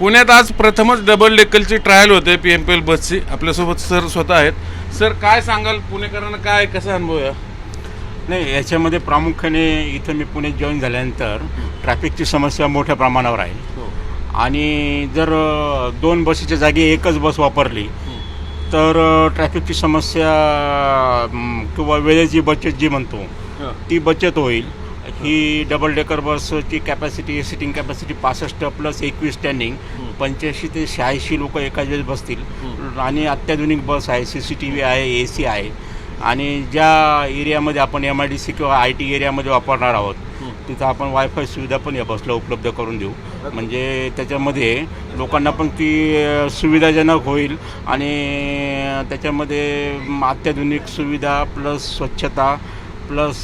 पुण्यात आज प्रथमच डबल डेक्कलची ट्रायल होते पी एम पी एल बसची. आपल्यासोबत सर स्वतः आहेत. सर काय सांगाल? पुणेकरांना काय कसा अनुभव आहे? नाही याच्यामध्ये प्रामुख्याने इथं मी पुण्यात जॉईन झाल्यानंतर ट्रॅफिकची समस्या मोठ्या प्रमाणावर आहे. आणि जर दोन बसीच्या जागी एकच बस वापरली तर ट्रॅफिकची समस्या किंवा वेळेची बचत जी म्हणतो ती बचत होईल. ही डबल डेकर बसची कॅपॅसिटी सिटिंग कॅपॅसिटी पासष्ट प्लस एकवीस स्टँडिंग पंच्याऐंशी ते शहाऐंशी लोक एकाच वेळेस बसतील. आणि अत्याधुनिक बस आहे सी सी टी व्ही आहे ए सी आहे. आणि ज्या एरियामध्ये आपण एम आय डी सी किंवा आय टी एरियामध्ये वापरणार आहोत तिथं आपण वायफाय सुविधा पण या बसला उपलब्ध करून देऊ. म्हणजे त्याच्यामध्ये लोकांना पण ती सुविधाजनक होईल आणि त्याच्यामध्ये अत्याधुनिक सुविधा प्लस स्वच्छता प्लस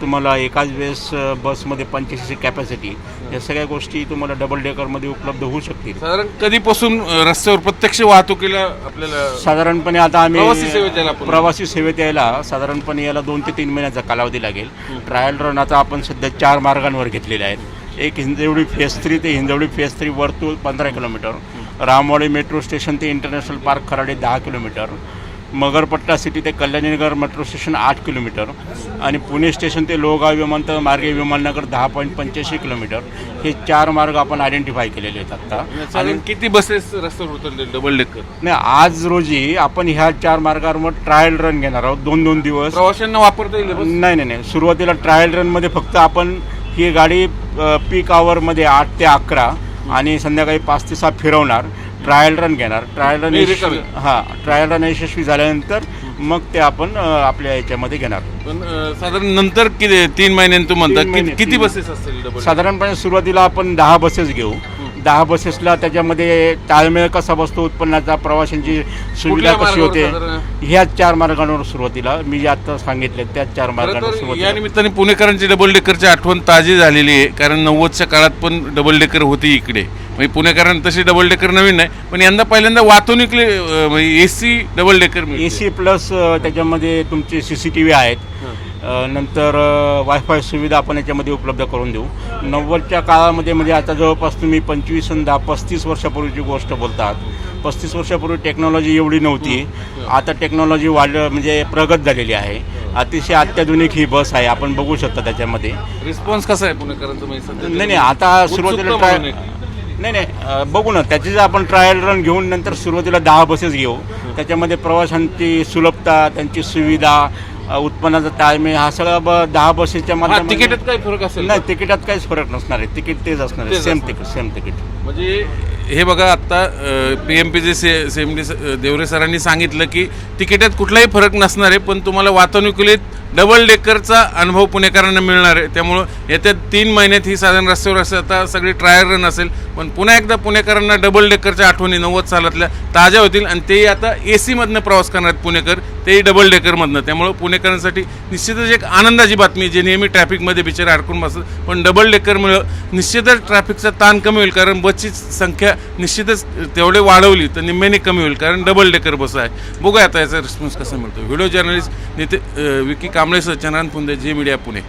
तुम्हाला एकाच वेळेस बसमध्ये पंच्याऐंशी कॅपॅसिटी या सगळ्या गोष्टी तुम्हाला डबल डेकरमध्ये उपलब्ध होऊ शकतील. साधारण कधीपासून रस्त्यावर प्रत्यक्ष वाहतुकीला आपल्याला साधारणपणे आता आम्ही प्रवासी सेवेत यायला आपण- प्रवासी सेवेत यायला साधारणपणे याला दोन ते तीन महिन्याचा कालावधी लागेल. ट्रायल रन आता आपण सध्या चार मार्गांवर घेतलेले आहेत. एक हिंजवडी फेस थ्री ते हिंजवडी फेस थ्री वर्तुळ पंधरा किलोमीटर. रामवाडी मेट्रो स्टेशन ते इंटरनॅशनल पार्क खराडे दहा किलोमीटर. मगरपट्टा सिटी ते कल्याणीनगर मेट्रो स्टेशन आठ किलोमीटर आणि पुणे स्टेशन ते लोहगाव विमानतळ मार्गे विमाननगर दहा पॉईंट पंच्याऐंशी किलोमीटर. हे चार मार्ग आपण आयडेंटिफाय केलेले आहेत आत्ता साधारण किती बसेस रस्त्यावर उतरले डबल डेकर नाही आज रोजी आपण ह्या चार मार्गावर ट्रायल रन घेणार आहोत. दोन दोन दिवस. प्रवाशांना वापरता येईल? नाही नाही नाही. सुरुवातीला ट्रायल रनमध्ये फक्त आपण ही गाडी पीक आवरमध्ये आठ ते अकरा आणि संध्याकाळी पाच ते सहा फिरवणार. ट्रायल रन घेणार ट्रायल रन रिकामी. हां ट्रायल रन यशस्वी झाल्यानंतर मग ते आपण आपल्या याच्यामध्ये घेणार पण साधारण नंतर किती तीन महिन्यांतून म्हणतात तीन महिने, कि- किती. बसेस असतील साधारणपणे सुरुवातीला आपण दहा बसेस घेऊ दहा बसेसला त्याच्यामध्ये ताळमेळ कसा बसतो उत्पन्नाचा प्रवाशांची सुविधा कशी होते? ह्याच चार मार्गांवर सुरुवातीला. मी जे आता सांगितले त्याच चार मार्गांवर तर या निमित्ताने पुणेकरांची डबल डेकरची आठवण ताजी झालेली आहे कारण नव्वदच्या काळात पण डबल डेकर होती इकडे. म्हणजे पुणेकरांना तशी डबल डेकर नवीन नाही पण यंदा पहिल्यांदा वातानुकले A C double decker A C plus त्याच्यामध्ये तुमचे सी सी टी व्ही आहेत. नंतर वायफाय सुविधा आपण याच्यामध्ये उपलब्ध करून देऊ. नव्वदच्या काळामध्ये म्हणजे आता जवळपास तुम्ही पंचवीस आणि दहा पस्तीस वर्षापूर्वीची गोष्ट बोलतात. पस्तीस वर्षापूर्वी टेक्नॉलॉजी एवढी नव्हती. आता टेक्नॉलॉजी वाढ म्हणजे प्रगत झालेली आहे. अतिशय अत्याधुनिक ही बस आहे. आपण बघू शकता त्याच्यामध्ये. रिस्पॉन्स कसा आहे पुणेकरांचा नाही नाही आता सुरुवातीला ट्राय नाही नाही बघू ना त्याची जर आपण ट्रायल रन घेऊन नंतर सुरुवातीला दहा बसेस घेऊ त्याच्यामध्ये प्रवाशांची सुलभता त्यांची सुविधा उत्पन्नाचा ताळमेळ हा सगळा ब दहा बसेसच्या हा, माध्यमातून तिकीटात काही फरक असेल का? नाही तिकिटात काहीच फरक नसणार आहे. तिकीट तेच असणार आहे. तेच सेम असणार. तिकीट सेम तिकीट म्हणजे हे बघा आत्ता पी एम पीचे से एम डी देवरे सरांनी सांगितलं की तिकिटात कुठलाही फरक नसणार आहे पण तुम्हाला वातानुकूलित डबल डेकरचा अनुभव पुणेकरांना मिळणार आहे. त्यामुळं येत्या तीन महिन्यात ही साधारण रस्त्यावर असेल आता सगळी ट्रायल रन असेल पण पुन्हा एकदा पुणेकरांना डबल डेकरच्या आठवणी नव्वद सालातल्या ताज्या होतील आणि तेही आता ए सीमधनं प्रवास करणार आहेत पुणेकर. तेही डबल डेकरमधनं त्यामुळं पुणेकरांसाठी निश्चितच एक आनंदाची बातमी जे नेहमी ट्रॅफिकमध्ये बिचारे अडकून बसतात. पण डबल डेकरमुळं निश्चितच ट्रॅफिकचा ताण कमी होईल कारण बसची संख्या निश्चितच तेवढे वाढवली तर निम्म्याने कमी होईल कारण डबल डेकर बस आहे. बघूया आता याचा रिस्पॉन्स कसा मिळतो. व्हिडिओ जर्नलिस्ट नेते विकी कांबळे सह चंद्रान पुंदे जे मीडिया पुणे.